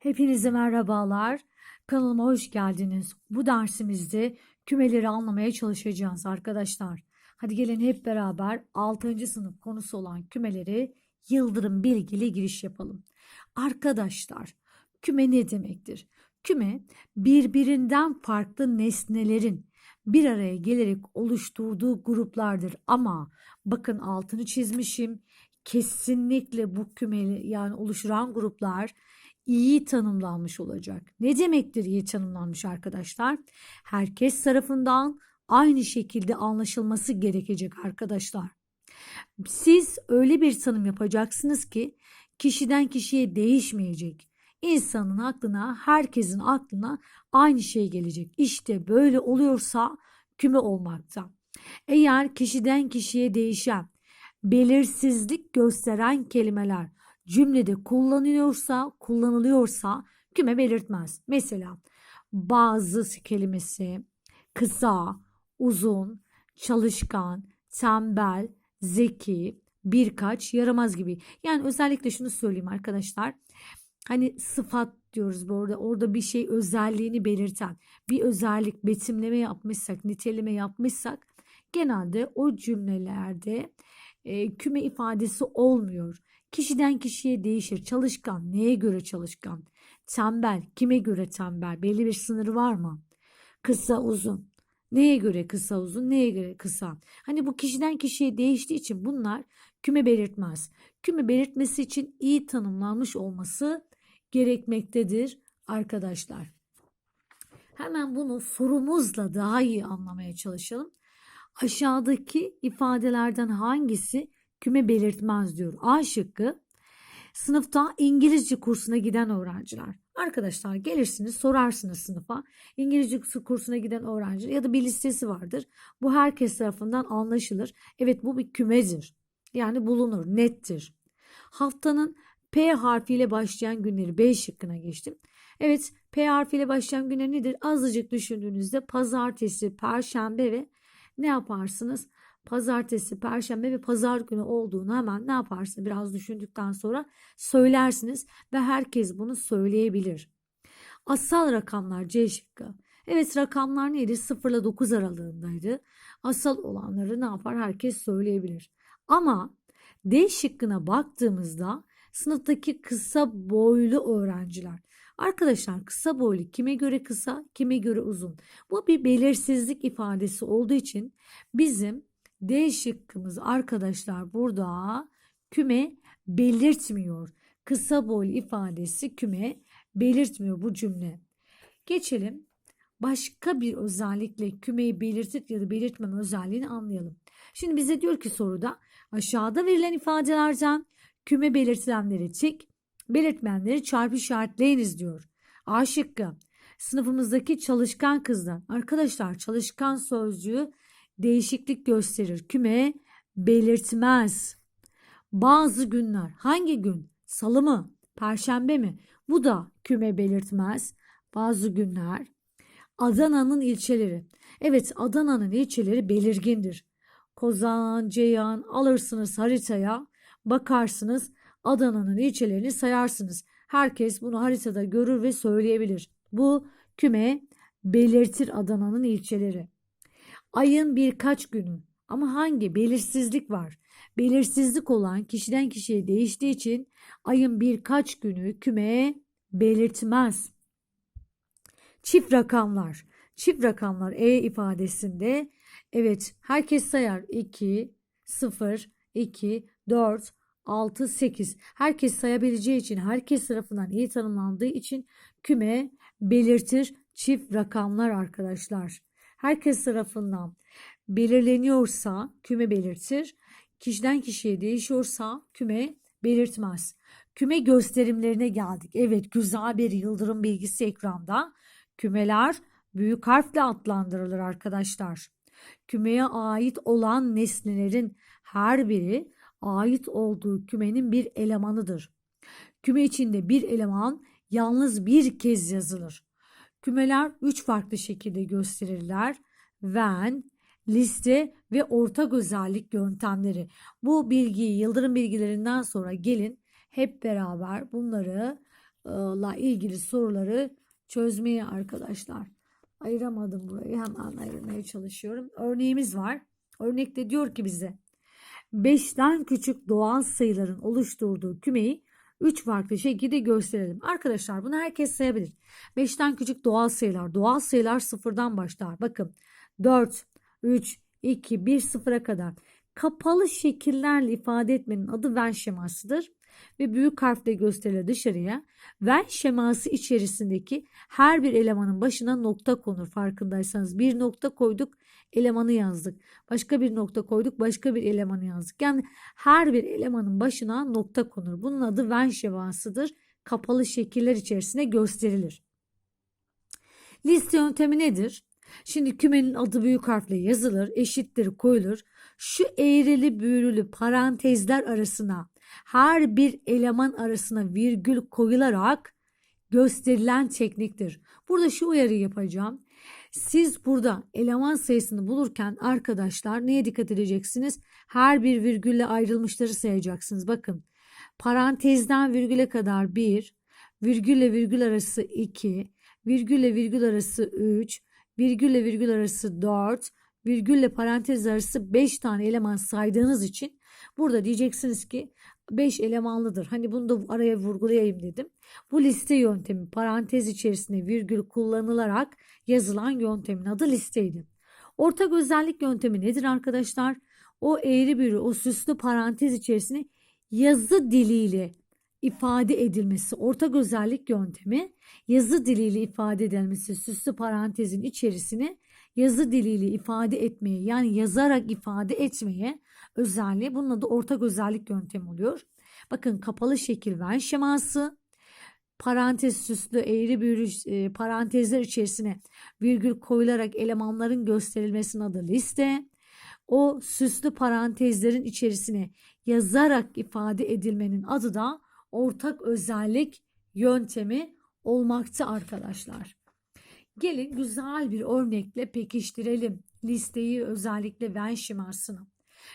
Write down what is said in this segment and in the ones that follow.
Hepinize merhabalar. Kanalıma hoş geldiniz. Bu dersimizde kümeleri anlamaya çalışacağız arkadaşlar. Hadi gelin hep beraber 6. sınıf konusu olan kümeleri Yıldırım bilgili giriş yapalım. Arkadaşlar, küme ne demektir? Küme birbirinden farklı nesnelerin bir araya gelerek oluşturduğu gruplardır ama bakın altını çizmişim. Kesinlikle bu kümeli yani oluşturan gruplar iyi tanımlanmış olacak. Ne demektir iyi tanımlanmış arkadaşlar? Herkes tarafından aynı şekilde anlaşılması gerekecek arkadaşlar. Siz öyle bir tanım yapacaksınız ki kişiden kişiye değişmeyecek. İnsanın aklına, herkesin aklına aynı şey gelecek. İşte böyle oluyorsa küme olmakta. Eğer kişiden kişiye değişen, belirsizlik gösteren kelimeler cümlede kullanılıyorsa, kullanılıyorsa küme belirtmez. Mesela bazı kelimesi kısa, uzun, çalışkan, tembel, zeki, birkaç, yaramaz gibi. Yani özellikle şunu söyleyeyim arkadaşlar. Hani sıfat diyoruz bu orada. Orada bir şey özelliğini belirten, bir özellik betimleme yapmışsak, niteleme yapmışsak genelde o cümlelerde e, küme ifadesi olmuyor. Kişiden kişiye değişir. Çalışkan neye göre çalışkan? Tembel kime göre tembel? Belli bir sınırı var mı? Kısa uzun. Neye göre kısa uzun, neye göre kısa? Hani bu kişiden kişiye değiştiği için bunlar küme belirtmez. Küme belirtmesi için iyi tanımlanmış olması gerekmektedir arkadaşlar. Hemen bunu sorumuzla daha iyi anlamaya çalışalım. Aşağıdaki ifadelerden hangisi küme belirtmez diyor. A şıkkı sınıfta İngilizce kursuna giden öğrenciler. Arkadaşlar gelirsiniz sorarsınız sınıfa İngilizce kursuna giden öğrenci ya da bir listesi vardır. Bu herkes tarafından anlaşılır. Evet bu bir kümedir. Yani bulunur, nettir. Haftanın P harfiyle başlayan günleri B şıkkına geçtim. Evet P harfiyle başlayan günler nedir? Azıcık düşündüğünüzde pazartesi, perşembe ve ne yaparsınız? Pazartesi, perşembe ve pazar günü olduğunu hemen ne yaparsınız? Biraz düşündükten sonra söylersiniz ve herkes bunu söyleyebilir. Asal rakamlar C şıkkı. Evet rakamlar neydi? 0 ile 9 aralığındaydı. Asal olanları ne yapar? Herkes söyleyebilir. Ama D şıkkına baktığımızda sınıftaki kısa boylu öğrenciler. Arkadaşlar kısa boylu kime göre kısa, kime göre uzun. Bu bir belirsizlik ifadesi olduğu için bizim D şıkkımız arkadaşlar burada küme belirtmiyor. Kısa boylu ifadesi küme belirtmiyor bu cümle. Geçelim başka bir özellikle kümeyi belirtip ya da belirtmeme özelliğini anlayalım. Şimdi bize diyor ki soruda aşağıda verilen ifadelerden küme belirtilenleri çek, belirtmenleri çarpı işaretleyiniz diyor. A şıkkı. Sınıfımızdaki çalışkan kızlar. Arkadaşlar çalışkan sözcüğü değişiklik gösterir. Küme belirtmez. Bazı günler. Hangi gün? Salı mı? Perşembe mi? Bu da küme belirtmez. Bazı günler. Adana'nın ilçeleri. Evet Adana'nın ilçeleri belirgindir. Kozan, Ceyhan alırsınız haritaya bakarsınız Adana'nın ilçelerini sayarsınız. Herkes bunu haritada görür ve söyleyebilir. Bu küme belirtir Adana'nın ilçeleri. Ayın birkaç günü ama hangi belirsizlik var? Belirsizlik olan kişiden kişiye değiştiği için ayın birkaç günü küme belirtmez. Çift rakamlar. Çift rakamlar E ifadesinde evet herkes sayar 2, 0, 2, 4, 6, 8. Herkes sayabileceği için, herkes tarafından iyi tanımlandığı için küme belirtir çift rakamlar arkadaşlar. Herkes tarafından belirleniyorsa küme belirtir. Kişiden kişiye değişiyorsa küme belirtmez. Küme gösterimlerine geldik. Evet güzel bir yıldırım bilgisi ekranda. Kümeler büyük harfle adlandırılır arkadaşlar. Kümeye ait olan nesnelerin her biri ait olduğu kümenin bir elemanıdır. Küme içinde bir eleman yalnız bir kez yazılır. Kümeler üç farklı şekilde gösterirler. When, liste ve ortak özellik yöntemleri. Bu bilgiyi yıldırım bilgilerinden sonra gelin hep beraber bunları ilgili soruları çözmeye arkadaşlar. Ayıramadım burayı. Hemen ayırmaya çalışıyorum. Örneğimiz var. Örnekte diyor ki bize 5'ten küçük doğal sayıların oluşturduğu kümeyi 3 farklı şekilde gösterelim. Arkadaşlar bunu herkes sayabilir. 5'ten küçük doğal sayılar. Doğal sayılar sıfırdan başlar. Bakın 4, 3, 2, 1, 0'a kadar. Kapalı şekillerle ifade etmenin adı Venn şemasıdır. Ve büyük harfle gösterilir dışarıya. Venn şeması içerisindeki her bir elemanın başına nokta konur farkındaysanız. Bir nokta koyduk elemanı yazdık. Başka bir nokta koyduk başka bir elemanı yazdık. Yani her bir elemanın başına nokta konur. Bunun adı Venn şemasıdır. Kapalı şekiller içerisinde gösterilir. Liste yöntemi nedir? Şimdi kümenin adı büyük harfle yazılır, eşittir koyulur. Şu eğrili büğrülü parantezler arasına her bir eleman arasına virgül koyularak gösterilen tekniktir. Burada şu uyarıyı yapacağım. Siz burada eleman sayısını bulurken arkadaşlar neye dikkat edeceksiniz? Her bir virgülle ayrılmışları sayacaksınız. Bakın parantezden virgüle kadar 1, virgülle virgül arası 2, virgülle virgül arası 3, virgülle virgül arası 4, virgülle parantez arası 5 tane eleman saydığınız için burada diyeceksiniz ki 5 elemanlıdır. Hani bunu da araya vurgulayayım dedim. Bu liste yöntemi parantez içerisinde virgül kullanılarak yazılan yöntemin adı listeydi. Ortak özellik yöntemi nedir arkadaşlar? O eğri büğrü, o süslü parantez içerisinde yazı diliyle ifade edilmesi. Ortak özellik yöntemi yazı diliyle ifade edilmesi. Süslü parantezin içerisine yazı diliyle ifade etmeye yani yazarak ifade etmeye özelliği. Bunun adı ortak özellik yöntemi oluyor. Bakın kapalı şekil Venn şeması parantez süslü eğri büğrü e, parantezler içerisine virgül koyularak elemanların gösterilmesinin adı liste. O süslü parantezlerin içerisine yazarak ifade edilmenin adı da ortak özellik yöntemi olmakta arkadaşlar. Gelin güzel bir örnekle pekiştirelim listeyi özellikle Venn şemasını.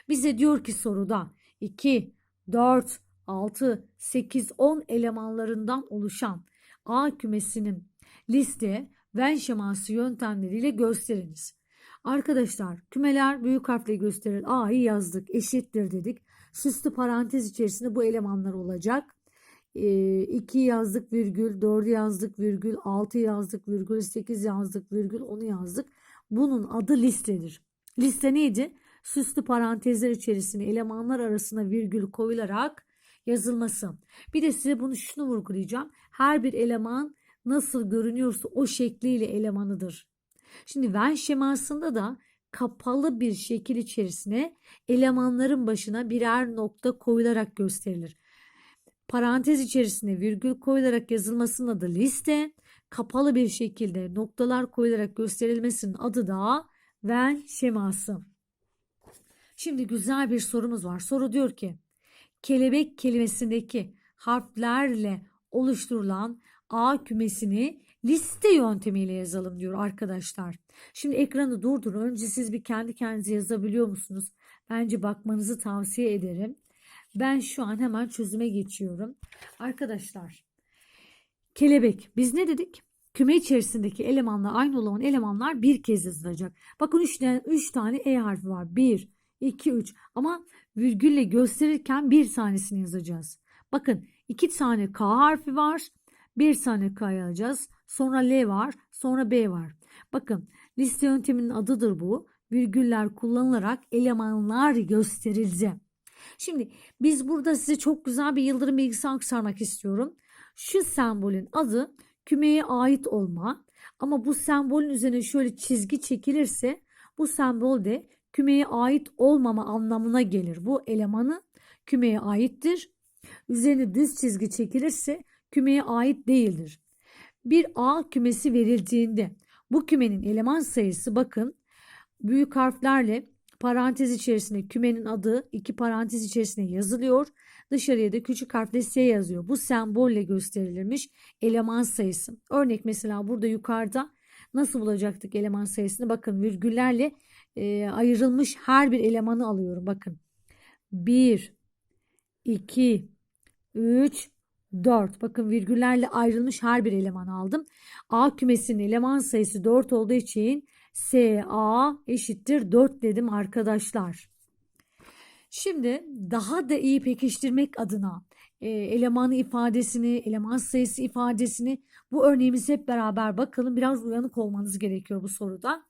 Bize diyor ki soruda 2, 4, 6, 8, 10 elemanlarından oluşan A kümesinin liste Venn şeması yöntemleriyle gösteriniz. Arkadaşlar kümeler büyük harfle gösterir. A'yı yazdık eşittir dedik. Süslü parantez içerisinde bu elemanlar olacak. 2 yazdık virgül, 4 yazdık virgül, 6 yazdık virgül, 8 yazdık virgül, 10'u yazdık. Bunun adı listedir. Liste neydi? Süslü parantezler içerisine elemanlar arasına virgül koyularak yazılması. Bir de size bunu şunu vurgulayacağım. Her bir eleman nasıl görünüyorsa o şekliyle elemanıdır. Şimdi Venn şemasında da kapalı bir şekil içerisine elemanların başına birer nokta koyularak gösterilir. Parantez içerisine virgül koyularak yazılmasının adı liste, kapalı bir şekilde noktalar koyularak gösterilmesinin adı da Venn şeması. Şimdi güzel bir sorumuz var. Soru diyor ki kelebek kelimesindeki harflerle oluşturulan A kümesini liste yöntemiyle yazalım diyor arkadaşlar. Şimdi ekranı durdurun. Önce siz bir kendi kendinize yazabiliyor musunuz? Bence bakmanızı tavsiye ederim. Ben şu an hemen çözüme geçiyorum. Arkadaşlar kelebek biz ne dedik? Küme içerisindeki elemanla aynı olan elemanlar bir kez yazılacak. Bakın 3 tane, üç tane E harfi var. 1, 2, 3 ama virgülle gösterirken bir tanesini yazacağız. Bakın 2 tane K harfi var. Bir tane K yazacağız. Sonra L var. Sonra B var. Bakın liste yönteminin adıdır bu. Virgüller kullanılarak elemanlar gösterildi. Şimdi biz burada size çok güzel bir yıldırım bilgisi aktarmak istiyorum. Şu sembolün adı kümeye ait olma. Ama bu sembolün üzerine şöyle çizgi çekilirse bu sembol de kümeye ait olmama anlamına gelir. Bu elemanı kümeye aittir. Üzerine düz çizgi çekilirse kümeye ait değildir. Bir A kümesi verildiğinde bu kümenin eleman sayısı bakın büyük harflerle parantez içerisinde kümenin adı iki parantez içerisinde yazılıyor. Dışarıya da küçük harfle S yazıyor. Bu sembolle gösterilmiş eleman sayısı. Örnek mesela burada yukarıda nasıl bulacaktık eleman sayısını? Bakın virgüllerle e, ayrılmış her bir elemanı alıyorum. Bakın 1, 2, 3, 4. Bakın virgüllerle ayrılmış her bir eleman aldım. A kümesinin eleman sayısı 4 olduğu için SA eşittir 4 dedim arkadaşlar. Şimdi daha da iyi pekiştirmek adına e, elemanı ifadesini, eleman sayısı ifadesini bu örneğimizi hep beraber bakalım. Biraz uyanık olmanız gerekiyor bu soruda.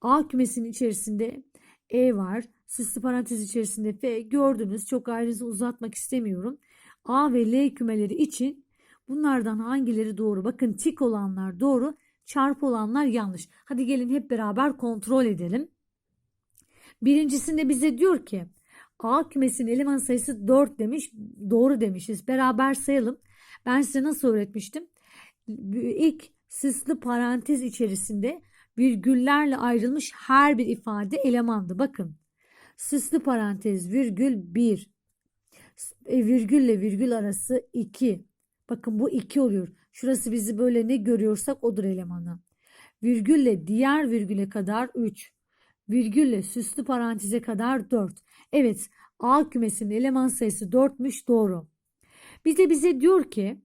A kümesinin içerisinde E var. Süslü parantez içerisinde F gördünüz. Çok ayrıntılı uzatmak istemiyorum. A ve L kümeleri için bunlardan hangileri doğru? Bakın tik olanlar doğru, çarpı olanlar yanlış. Hadi gelin hep beraber kontrol edelim. Birincisinde bize diyor ki A kümesinin eleman sayısı 4 demiş. Doğru demişiz. Beraber sayalım. Ben size nasıl öğretmiştim? İlk süslü parantez içerisinde virgüllerle ayrılmış her bir ifade elemandı. Bakın. Süslü parantez virgül 1. E, virgülle virgül arası 2. Bakın bu 2 oluyor. Şurası bizi böyle ne görüyorsak odur elemanı. Virgülle diğer virgüle kadar 3. Virgülle süslü paranteze kadar 4. Evet A kümesinin eleman sayısı 4'müş doğru. Bize bize diyor ki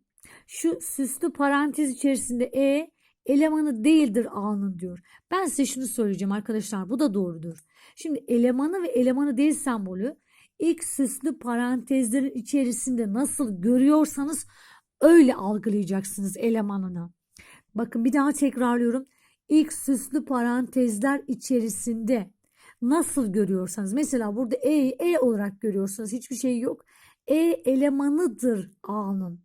şu süslü parantez içerisinde E elemanı değildir A'nın diyor. Ben size şunu söyleyeceğim arkadaşlar bu da doğrudur. Şimdi elemanı ve elemanı değil sembolü ilk süslü parantezlerin içerisinde nasıl görüyorsanız öyle algılayacaksınız elemanını. Bakın bir daha tekrarlıyorum. İlk süslü parantezler içerisinde nasıl görüyorsanız mesela burada E'yi E olarak görüyorsanız hiçbir şey yok. E elemanıdır A'nın.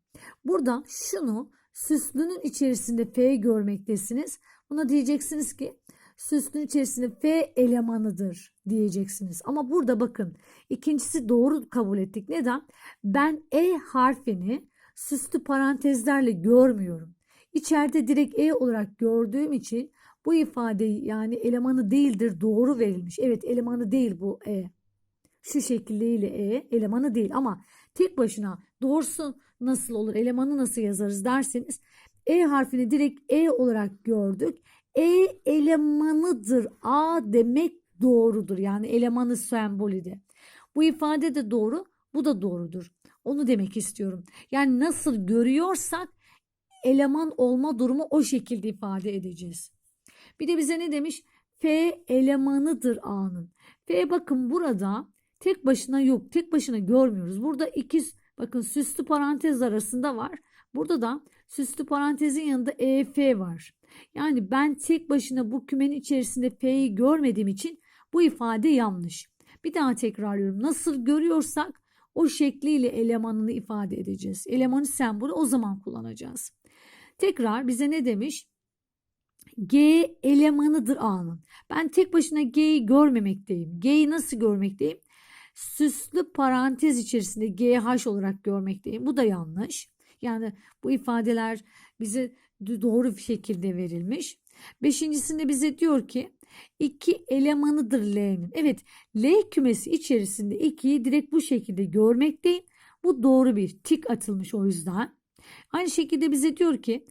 Burada şunu süslünün içerisinde F görmektesiniz. Buna diyeceksiniz ki süslünün içerisinde F elemanıdır diyeceksiniz. Ama burada bakın ikincisi doğru kabul ettik. Neden? Ben E harfini süslü parantezlerle görmüyorum. İçeride direkt E olarak gördüğüm için bu ifade yani elemanı değildir doğru verilmiş. Evet elemanı değil bu E. Şu şekilde E elemanı değil ama tek başına doğrusu nasıl olur elemanı nasıl yazarız derseniz E harfini direkt E olarak gördük. E elemanıdır A demek doğrudur. Yani elemanı sembolü de. Bu ifade de doğru bu da doğrudur. Onu demek istiyorum. Yani nasıl görüyorsak eleman olma durumu o şekilde ifade edeceğiz. Bir de bize ne demiş? F elemanıdır A'nın. F bakın burada tek başına yok. Tek başına görmüyoruz. Burada iki bakın süslü parantez arasında var. Burada da süslü parantezin yanında EF var. Yani ben tek başına bu kümenin içerisinde F'yi görmediğim için bu ifade yanlış. Bir daha tekrarlıyorum. Nasıl görüyorsak o şekliyle elemanını ifade edeceğiz. Elemanı sembolü o zaman kullanacağız. Tekrar bize ne demiş? G elemanıdır A'nın. Ben tek başına G'yi görmemekteyim. G'yi nasıl görmekteyim? Süslü parantez içerisinde GH olarak görmekteyim. Bu da yanlış. Yani bu ifadeler bize doğru bir şekilde verilmiş. Beşincisinde bize diyor ki iki elemanıdır L'nin. Evet L kümesi içerisinde 2'yi direkt bu şekilde görmekteyim. Bu doğru bir tik atılmış o yüzden. Aynı şekilde bize diyor ki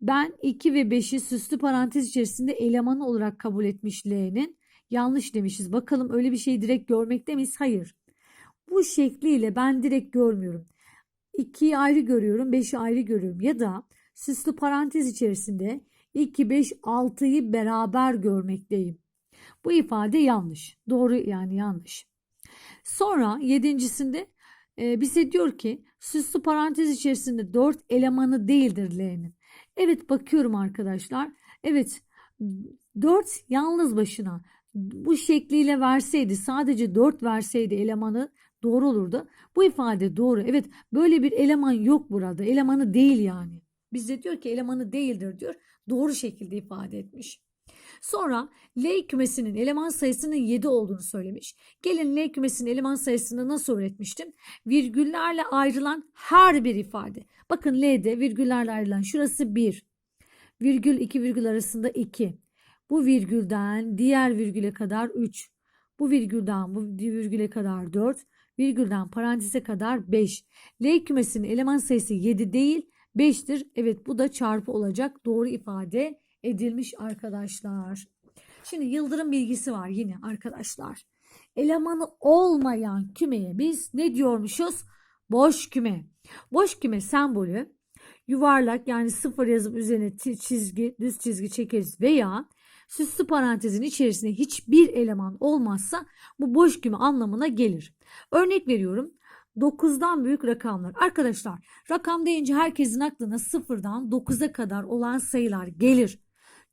ben 2 ve 5'i süslü parantez içerisinde eleman olarak kabul etmiş L'nin. Yanlış demişiz. Bakalım öyle bir şeyi direkt görmekte miyiz? Hayır. Bu şekliyle ben direkt görmüyorum. 2'yi ayrı görüyorum, 5'i ayrı görüyorum. Ya da süslü parantez içerisinde 2, 5, 6'yı beraber görmekteyim. Bu ifade yanlış. Doğru yani yanlış. Sonra yedincisinde e, bize diyor ki süslü parantez içerisinde 4 elemanı değildir L'nin. Evet bakıyorum arkadaşlar. Evet 4 yalnız başına bu şekliyle verseydi sadece 4 verseydi elemanı doğru olurdu. Bu ifade doğru. Evet böyle bir eleman yok burada. Elemanı değil yani. Bize diyor ki elemanı değildir diyor. Doğru şekilde ifade etmiş. Sonra L kümesinin eleman sayısının 7 olduğunu söylemiş. Gelin L kümesinin eleman sayısını nasıl öğretmiştim? Virgüllerle ayrılan her bir ifade. Bakın L'de virgüllerle ayrılan şurası 1. Virgül 2 virgül arasında 2. Bu virgülden diğer virgüle kadar 3. Bu virgülden bu virgüle kadar 4. Virgülden paranteze kadar 5. L kümesinin eleman sayısı 7 değil 5'tir. Evet bu da çarpı olacak. Doğru ifade edilmiş arkadaşlar. Şimdi yıldırım bilgisi var yine arkadaşlar. Elemanı olmayan kümeye biz ne diyormuşuz? Boş küme. Boş küme sembolü yuvarlak yani sıfır yazıp üzerine çizgi, düz çizgi çekeriz veya süslü parantezin içerisinde hiçbir eleman olmazsa bu boş küme anlamına gelir. Örnek veriyorum. 9'dan büyük rakamlar. Arkadaşlar rakam deyince herkesin aklına sıfırdan 9'a kadar olan sayılar gelir.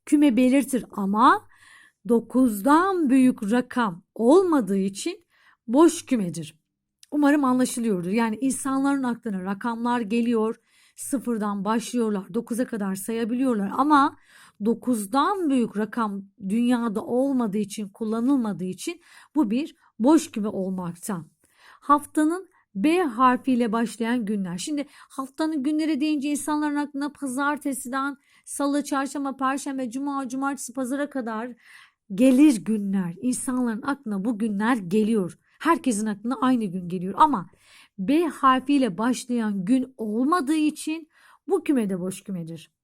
Küme belirtir ama 9'dan büyük rakam olmadığı için boş kümedir. Umarım anlaşılıyordur. Yani insanların aklına rakamlar geliyor. Sıfırdan başlıyorlar. 9'a kadar sayabiliyorlar ama 9'dan büyük rakam dünyada olmadığı için, kullanılmadığı için bu bir boş küme olmakta. Haftanın B harfiyle başlayan günler. Şimdi haftanın günleri deyince insanların aklına pazartesiden salı, çarşamba, perşembe, cuma, cumartesi, pazara kadar gelir günler. İnsanların aklına bu günler geliyor. Herkesin aklına aynı gün geliyor ama B harfiyle başlayan gün olmadığı için bu küme de boş kümedir.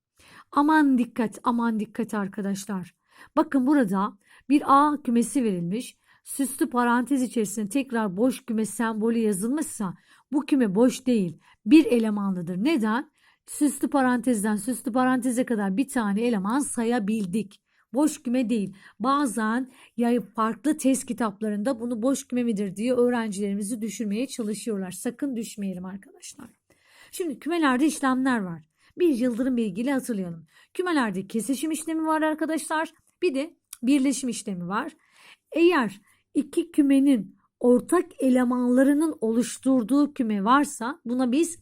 Aman dikkat, aman dikkat arkadaşlar. Bakın burada bir A kümesi verilmiş. Süslü parantez içerisinde tekrar boş küme sembolü yazılmışsa bu küme boş değil. Bir elemanlıdır. Neden? Süslü parantezden süslü paranteze kadar bir tane eleman sayabildik. Boş küme değil. Bazen ya farklı test kitaplarında bunu boş küme midir diye öğrencilerimizi düşürmeye çalışıyorlar. Sakın düşmeyelim arkadaşlar. Şimdi kümelerde işlemler var. Bir yıldırım bilgiyle hatırlayalım. Kümelerde kesişim işlemi var arkadaşlar. Bir de birleşim işlemi var. Eğer iki kümenin ortak elemanlarının oluşturduğu küme varsa buna biz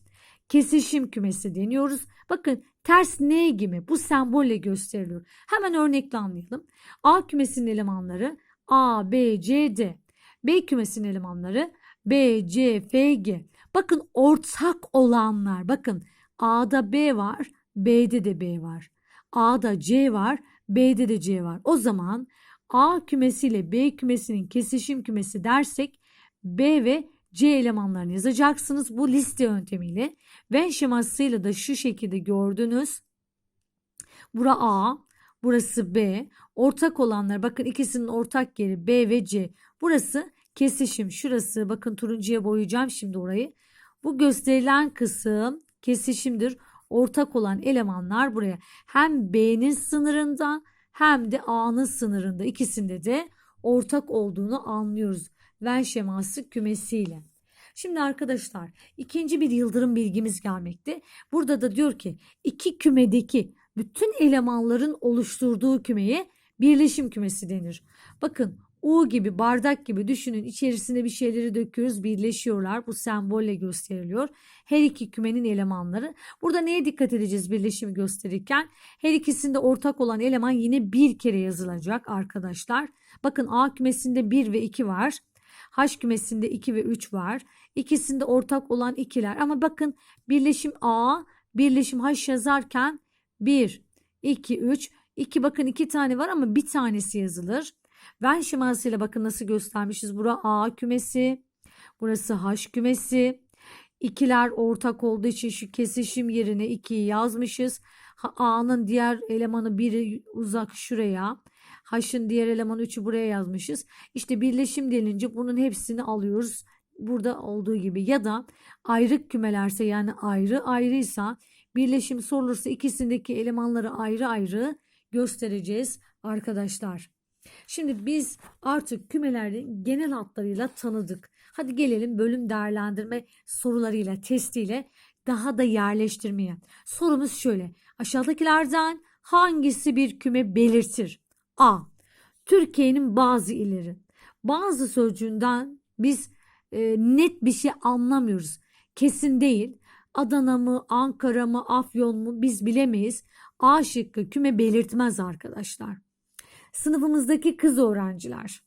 kesişim kümesi deniyoruz. Bakın ters N gibi bu sembolle gösteriliyor. Hemen örnekle anlayalım. A kümesinin elemanları A, B, C, D. B kümesinin elemanları B, C, F, G. Bakın ortak olanlar. Bakın A'da B var, B'de de B var. A'da C var, B'de de C var. O zaman A kümesi ile B kümesinin kesişim kümesi dersek B ve C elemanlarını yazacaksınız bu liste yöntemiyle. Venn şemasıyla da şu şekilde gördünüz. Bura A, burası B. Ortak olanlar bakın ikisinin ortak yeri B ve C. Burası kesişim. Şurası bakın turuncuya boyayacağım şimdi orayı. Bu gösterilen kısım kesişimdir. Ortak olan elemanlar buraya. Hem B'nin sınırında hem de A'nın sınırında ikisinde de ortak olduğunu anlıyoruz. Venn şeması kümesiyle. Şimdi arkadaşlar ikinci bir yıldırım bilgimiz gelmekte. Burada da diyor ki iki kümedeki bütün elemanların oluşturduğu kümeye birleşim kümesi denir. Bakın U gibi bardak gibi düşünün içerisine bir şeyleri döküyoruz birleşiyorlar. Bu sembolle gösteriliyor. Her iki kümenin elemanları. Burada neye dikkat edeceğiz birleşimi gösterirken? Her ikisinde ortak olan eleman yine bir kere yazılacak arkadaşlar. Bakın A kümesinde 1 ve 2 var. H kümesinde 2 ve 3 var. İkisinde ortak olan ikiler. Ama bakın birleşim A, birleşim H yazarken 1, 2, 3. 2 bakın 2 tane var ama bir tanesi yazılır. Venn şemasıyla bakın nasıl göstermişiz. Bura A kümesi. Burası H kümesi. İkiler ortak olduğu için şu kesişim yerine 2'yi yazmışız. A'nın diğer elemanı biri uzak şuraya. H'ın diğer elemanı 3'ü buraya yazmışız. İşte birleşim denince bunun hepsini alıyoruz. Burada olduğu gibi ya da ayrık kümelerse yani ayrı ayrıysa birleşim sorulursa ikisindeki elemanları ayrı ayrı göstereceğiz arkadaşlar. Şimdi biz artık kümelerin genel hatlarıyla tanıdık. Hadi gelelim bölüm değerlendirme sorularıyla, testiyle daha da yerleştirmeye. Sorumuz şöyle. Aşağıdakilerden hangisi bir küme belirtir? A. Türkiye'nin bazı illeri. Bazı sözcüğünden biz e, net bir şey anlamıyoruz. Kesin değil. Adana mı, Ankara mı, Afyon mu biz bilemeyiz. A şıkkı küme belirtmez arkadaşlar. Sınıfımızdaki kız öğrenciler.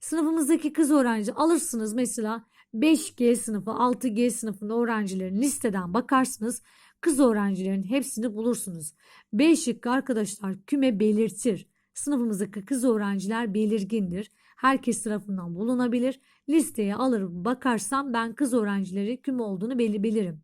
Sınıfımızdaki kız öğrenci alırsınız mesela 5G sınıfı, 6G sınıfında öğrencilerin listeden bakarsınız. Kız öğrencilerin hepsini bulursunuz. B şıkkı arkadaşlar küme belirtir. Sınıfımızdaki kız öğrenciler belirgindir. Herkes tarafından bulunabilir. Listeye alır bakarsam ben kız öğrencileri küme olduğunu belli bilirim.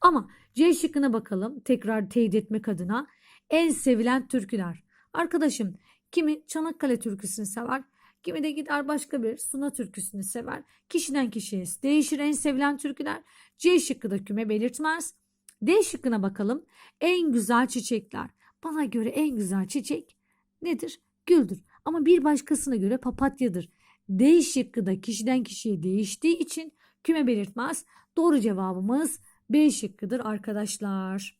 Ama C şıkkına bakalım tekrar teyit etmek adına. En sevilen türküler. Arkadaşım kimi Çanakkale türküsünü sever, Kimi de gider başka bir Suna türküsünü sever. Kişiden kişiye değişir en sevilen türküler. C şıkkı da küme belirtmez. D şıkkına bakalım. En güzel çiçekler. Bana göre en güzel çiçek nedir? Güldür. Ama bir başkasına göre papatyadır. D şıkkı da kişiden kişiye değiştiği için küme belirtmez. Doğru cevabımız B şıkkıdır arkadaşlar.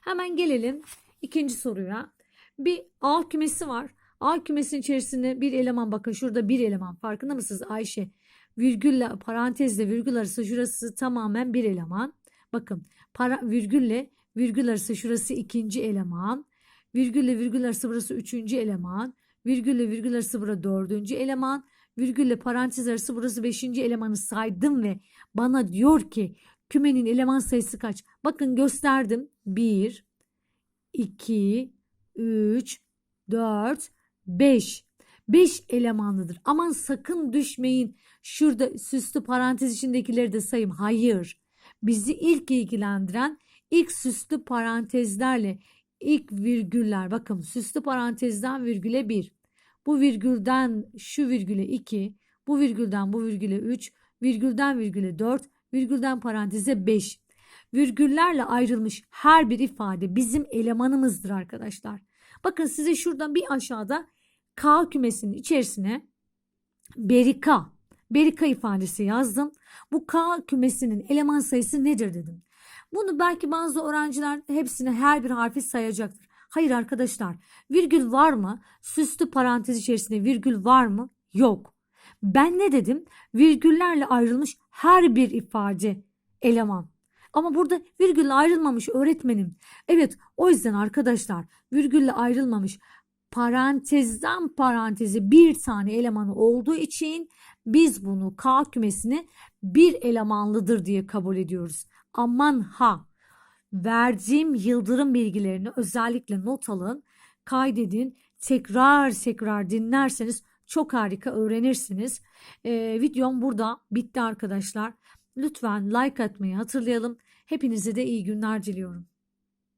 Hemen gelelim ikinci soruya. Bir A kümesi var. A kümesinin içerisinde bir eleman bakın şurada bir eleman farkında mısınız Ayşe? Virgülle parantezle virgül arası şurası tamamen bir eleman. Bakın para, virgülle virgül arası şurası ikinci eleman. Virgülle virgül arası burası üçüncü eleman. Virgülle virgül arası burası dördüncü eleman. Virgülle parantez arası burası beşinci elemanı saydım ve bana diyor ki kümenin eleman sayısı kaç? Bakın gösterdim. 1, 2, 3, 4, 5. 5 elemanlıdır. Aman sakın düşmeyin. Şurada süslü parantez içindekileri de sayayım. Hayır. Bizi ilk ilgilendiren ilk süslü parantezlerle ilk virgüller. Bakın süslü parantezden virgüle 1. Bu virgülden şu virgüle 2. Bu virgülden bu virgüle 3. Virgülden virgüle 4. Virgülden paranteze 5. Virgüllerle ayrılmış her bir ifade bizim elemanımızdır arkadaşlar. Bakın size şuradan bir aşağıda K kümesinin içerisine berika, berika ifadesi yazdım. Bu K kümesinin eleman sayısı nedir dedim. Bunu belki bazı öğrenciler hepsini her bir harfi sayacaktır. Hayır arkadaşlar virgül var mı? Süslü parantez içerisinde virgül var mı? Yok. Ben ne dedim? Virgüllerle ayrılmış her bir ifade eleman. Ama burada virgülle ayrılmamış öğretmenim. Evet o yüzden arkadaşlar virgülle ayrılmamış parantezden parantezi bir tane elemanı olduğu için biz bunu K kümesini bir elemanlıdır diye kabul ediyoruz. Aman ha verdiğim yıldırım bilgilerini özellikle not alın, kaydedin, tekrar tekrar dinlerseniz çok harika öğrenirsiniz. Ee, videom burada bitti arkadaşlar. Lütfen like atmayı hatırlayalım. Hepinize de iyi günler diliyorum.